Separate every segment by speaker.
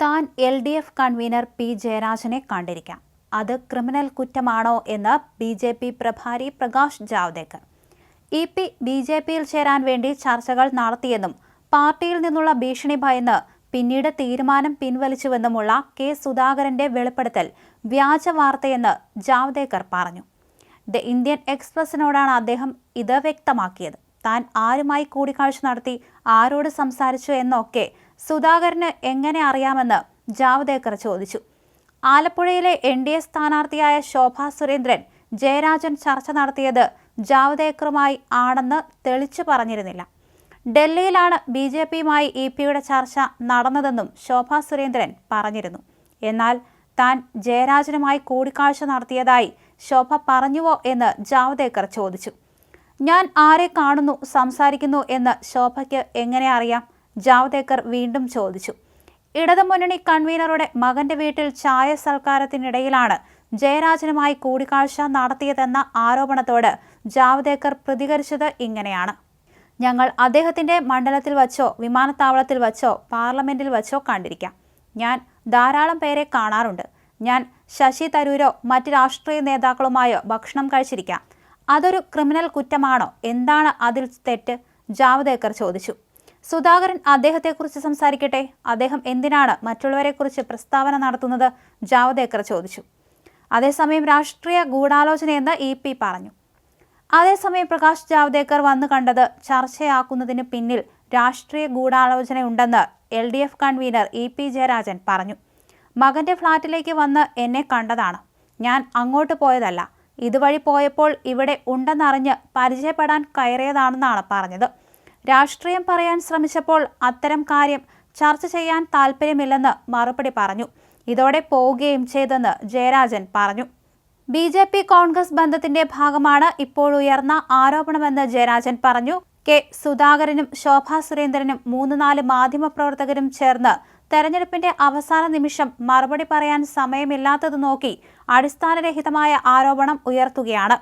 Speaker 1: താൻ L D F convener P ജയരാജനെ കണ്ടിരിക്കാം. അത് ക്രിമിനൽ കുറ്റമാണോ എന്ന് B J P പ്രഭാരി Prakash Javadekar. E P B J പിയിൽ ചേരാൻ വേണ്ടി ചർച്ചകൾ നടത്തിയെന്നും പാർട്ടിയിൽ നിന്നുള്ള ഭീഷണി ഭയന്ന് പിന്നീട് തീരുമാനം പിൻവലിച്ചുവെന്നുമുള്ള കെ സുധാകരന്റെ വെളിപ്പെടുത്തൽ വ്യാജ വാർത്തയെന്ന് ജാവ്ദേക്കർ പറഞ്ഞു. ദ ഇന്ത്യൻ എക്സ്പ്രസിനോടാണ് അദ്ദേഹം ഇത് വ്യക്തമാക്കിയത്. താൻ ആരുമായി കൂടിക്കാഴ്ച നടത്തി ആരോട് സംസാരിച്ചു എന്നൊക്കെ സുധാകരന് എങ്ങനെ അറിയാമെന്ന് ജാവ്ദേക്കർ ചോദിച്ചു. ആലപ്പുഴയിലെ എൻ ഡി എ സ്ഥാനാർത്ഥിയായ ശോഭാ സുരേന്ദ്രൻ ജയരാജൻ ചർച്ച നടത്തിയത് ജാവ്ദേക്കറുമായി ആണെന്ന് തെളിച്ചു പറഞ്ഞിരുന്നില്ല. ഡൽഹിയിലാണ് ബി ജെ പിയുമായി ഇ പിയുടെ ചർച്ച നടന്നതെന്നും ശോഭാ സുരേന്ദ്രൻ പറഞ്ഞിരുന്നു. എന്നാൽ താൻ ജയരാജനുമായി കൂടിക്കാഴ്ച നടത്തിയതായി ശോഭ പറഞ്ഞുവോ എന്ന് ജാവ്ദേക്കർ ചോദിച്ചു. ഞാൻ ആരെ കാണുന്നു സംസാരിക്കുന്നു എന്ന് ശോഭയ്ക്ക് എങ്ങനെ അറിയാം? ജാവ്ദേക്കർ വീണ്ടും ചോദിച്ചു. ഇടതുമുന്നണി കൺവീനറുടെ മകന്റെ വീട്ടിൽ ചായ സൽക്കാരത്തിനിടയിലാണ് ജയരാജനുമായി കൂടിക്കാഴ്ച നടത്തിയതെന്ന ആരോപണത്തോട് ജാവ്ദേക്കർ പ്രതികരിച്ചത് ഇങ്ങനെയാണ്. ഞങ്ങൾ അദ്ദേഹത്തിന്റെ മണ്ഡലത്തിൽ വച്ചോ വിമാനത്താവളത്തിൽ വച്ചോ പാർലമെന്റിൽ വച്ചോ കണ്ടിരിക്കാം. ഞാൻ ധാരാളം പേരെ കാണാറുണ്ട്. ഞാൻ ശശി തരൂരോ മറ്റ് രാഷ്ട്രീയ നേതാക്കളുമായോ ഭക്ഷണം കഴിച്ചിരിക്കാം. അതൊരു ക്രിമിനൽ കുറ്റമാണോ? എന്താണ് അതിൽ തെറ്റ്? ജാവ്ദേക്കർ ചോദിച്ചു. സുധാകരൻ അദ്ദേഹത്തെക്കുറിച്ച് സംസാരിക്കട്ടെ? അദ്ദേഹം എന്തിനാണ് മറ്റുള്ളവരെക്കുറിച്ച് പ്രസ്താവന നടത്തുന്നത്? ജാവ്ദേക്കർ ചോദിച്ചു. അതേസമയം രാഷ്ട്രീയ ഗൂഢാലോചനയെന്ന് ഇ പി പറഞ്ഞു. അതേസമയം പ്രകാശ് ജാവ്ദേക്കർ വന്നു കണ്ടത് ചർച്ചയാക്കുന്നതിന് പിന്നിൽ രാഷ്ട്രീയ ഗൂഢാലോചനയുണ്ടെന്ന് L D F convener E P Jayarajan പറഞ്ഞു. മകന്റെ ഫ്ളാറ്റിലേക്ക് വന്ന് എന്നെ കണ്ടതാണ്. ഞാൻ അങ്ങോട്ട് പോയതല്ല. ഇതുവഴി പോയപ്പോൾ ഇവിടെ ഉണ്ടെന്നറിഞ്ഞ് പരിചയപ്പെടാൻ കയറിയതാണെന്നാണ് പറഞ്ഞത്. രാഷ്ട്രീയം പറയാൻ ശ്രമിച്ചപ്പോൾ അത്തരം കാര്യം ചർച്ച ചെയ്യാൻ താല്പര്യമില്ലെന്ന് മറുപടി പറഞ്ഞു. ഇതോടെ പോവുകയും ചെയ്തെന്ന് ജയരാജൻ പറഞ്ഞു. ബി ജെ പി കോൺഗ്രസ് ബന്ധത്തിന്റെ ഭാഗമാണ് ഇപ്പോൾ ഉയർന്ന ആരോപണമെന്ന് ജയരാജൻ പറഞ്ഞു. കെ സുധാകരനും ശോഭാ സുരേന്ദ്രനും മൂന്ന് നാല് മാധ്യമപ്രവർത്തകരും ചേർന്ന് തെരഞ്ഞെടുപ്പിന്റെ അവസാന നിമിഷം മറുപടി പറയാൻ സമയമില്ലാത്തത് നോക്കി അടിസ്ഥാനരഹിതമായ ആരോപണം ഉയർത്തുകയാണ്.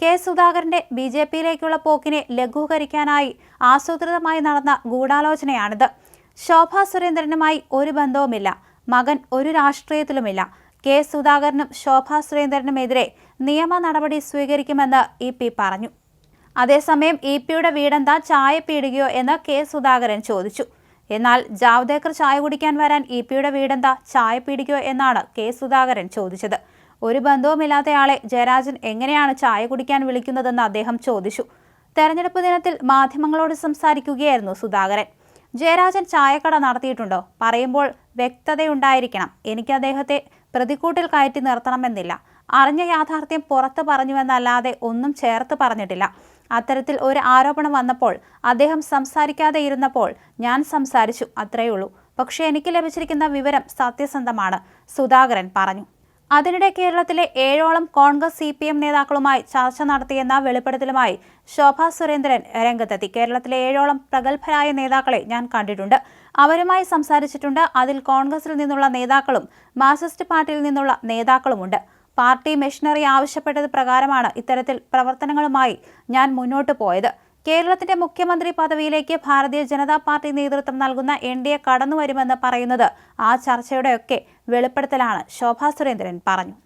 Speaker 1: കെ. സുധാകരന്റെ ബി ജെ പിയിലേക്കുള്ള പോക്കിനെ ലഘൂകരിക്കാനായി ആസൂത്രിതമായി നടന്ന ഗൂഢാലോചനയാണിത്. ശോഭാ സുരേന്ദ്രനുമായി ഒരു ബന്ധവുമില്ല. മകൻ ഒരു രാഷ്ട്രീയത്തിലുമില്ല. കെ. സുധാകരനും ശോഭാ സുരേന്ദ്രനുമെതിരെ നിയമ നടപടി സ്വീകരിക്കുമെന്ന് ഇ പി പറഞ്ഞു. അതേസമയം ഇ പിയുടെ വീടെന്താ ചായ പീടുകയോ എന്ന് കെ. സുധാകരൻ ചോദിച്ചു. എന്നാൽ ജാവ്ദേക്കർ ചായ കുടിക്കാൻ വരാൻ ഇ പിയുടെ വീടെന്താ ചായ പീടിക്കോ എന്നാണ് കെ സുധാകരൻ ചോദിച്ചത്. ഒരു ബന്ധവുമില്ലാത്തയാളെ ജയരാജൻ എങ്ങനെയാണ് ചായ കുടിക്കാൻ വിളിക്കുന്നതെന്ന് അദ്ദേഹം ചോദിച്ചു. തെരഞ്ഞെടുപ്പ് ദിനത്തിൽ മാധ്യമങ്ങളോട് സംസാരിക്കുകയായിരുന്നു സുധാകരൻ. ജയരാജൻ ചായക്കട നടത്തിയിട്ടുണ്ടോ? പറയുമ്പോൾ വ്യക്തതയുണ്ടായിരിക്കണം. എനിക്ക് അദ്ദേഹത്തെ പ്രതിക്കൂട്ടിൽ കയറ്റി നിർത്തണമെന്നില്ല. അറിഞ്ഞ യാഥാർത്ഥ്യം പുറത്ത് പറഞ്ഞുവെന്നല്ലാതെ ഒന്നും ചേർത്ത് പറഞ്ഞിട്ടില്ല. അത്തരത്തിൽ ഒരു ആരോപണം വന്നപ്പോൾ അദ്ദേഹം സംസാരിക്കാതെ ഇരുന്നപ്പോൾ ഞാൻ സംസാരിച്ചു അത്രയുള്ളൂ പക്ഷേ എനിക്ക് ലഭിച്ചിരിക്കുന്ന വിവരം സത്യസന്ധമാണ് സുധാകരൻ പറഞ്ഞു. അതിനിടെ കേരളത്തിലെ ഏഴോളം കോൺഗ്രസ് സി പി എം നേതാക്കളുമായി ചർച്ച നടത്തിയെന്ന വെളിപ്പെടുത്തലുമായി ശോഭാ സുരേന്ദ്രൻ രംഗത്തെത്തി. കേരളത്തിലെ ഏഴോളം പ്രഗത്ഭരായ നേതാക്കളെ ഞാൻ കണ്ടിട്ടുണ്ട്. അവരുമായി സംസാരിച്ചിട്ടുണ്ട്. അതിൽ കോൺഗ്രസിൽ നിന്നുള്ള നേതാക്കളും മാർക്സിസ്റ്റ് പാർട്ടിയിൽ നിന്നുള്ള നേതാക്കളുമുണ്ട്. പാർട്ടി മെഷീനറി ആവശ്യപ്പെട്ടത് പ്രകാരമാണ് ഇത്തരത്തിൽ പ്രവർത്തനങ്ങളുമായി ഞാൻ മുന്നോട്ട് പോയത്. കേരളത്തിന്റെ മുഖ്യമന്ത്രി പദവിയിലേക്ക് ഭാരതീയ ജനതാ പാർട്ടി നേതൃത്വം നൽകുന്ന എൻ ഡി എ കടന്നുവരുമെന്ന് പറയുന്നത് ആ ചർച്ചയുടെയൊക്കെ വെളിപ്പെടുത്തലാണ് ശോഭാ സുരേന്ദ്രൻ പറഞ്ഞു.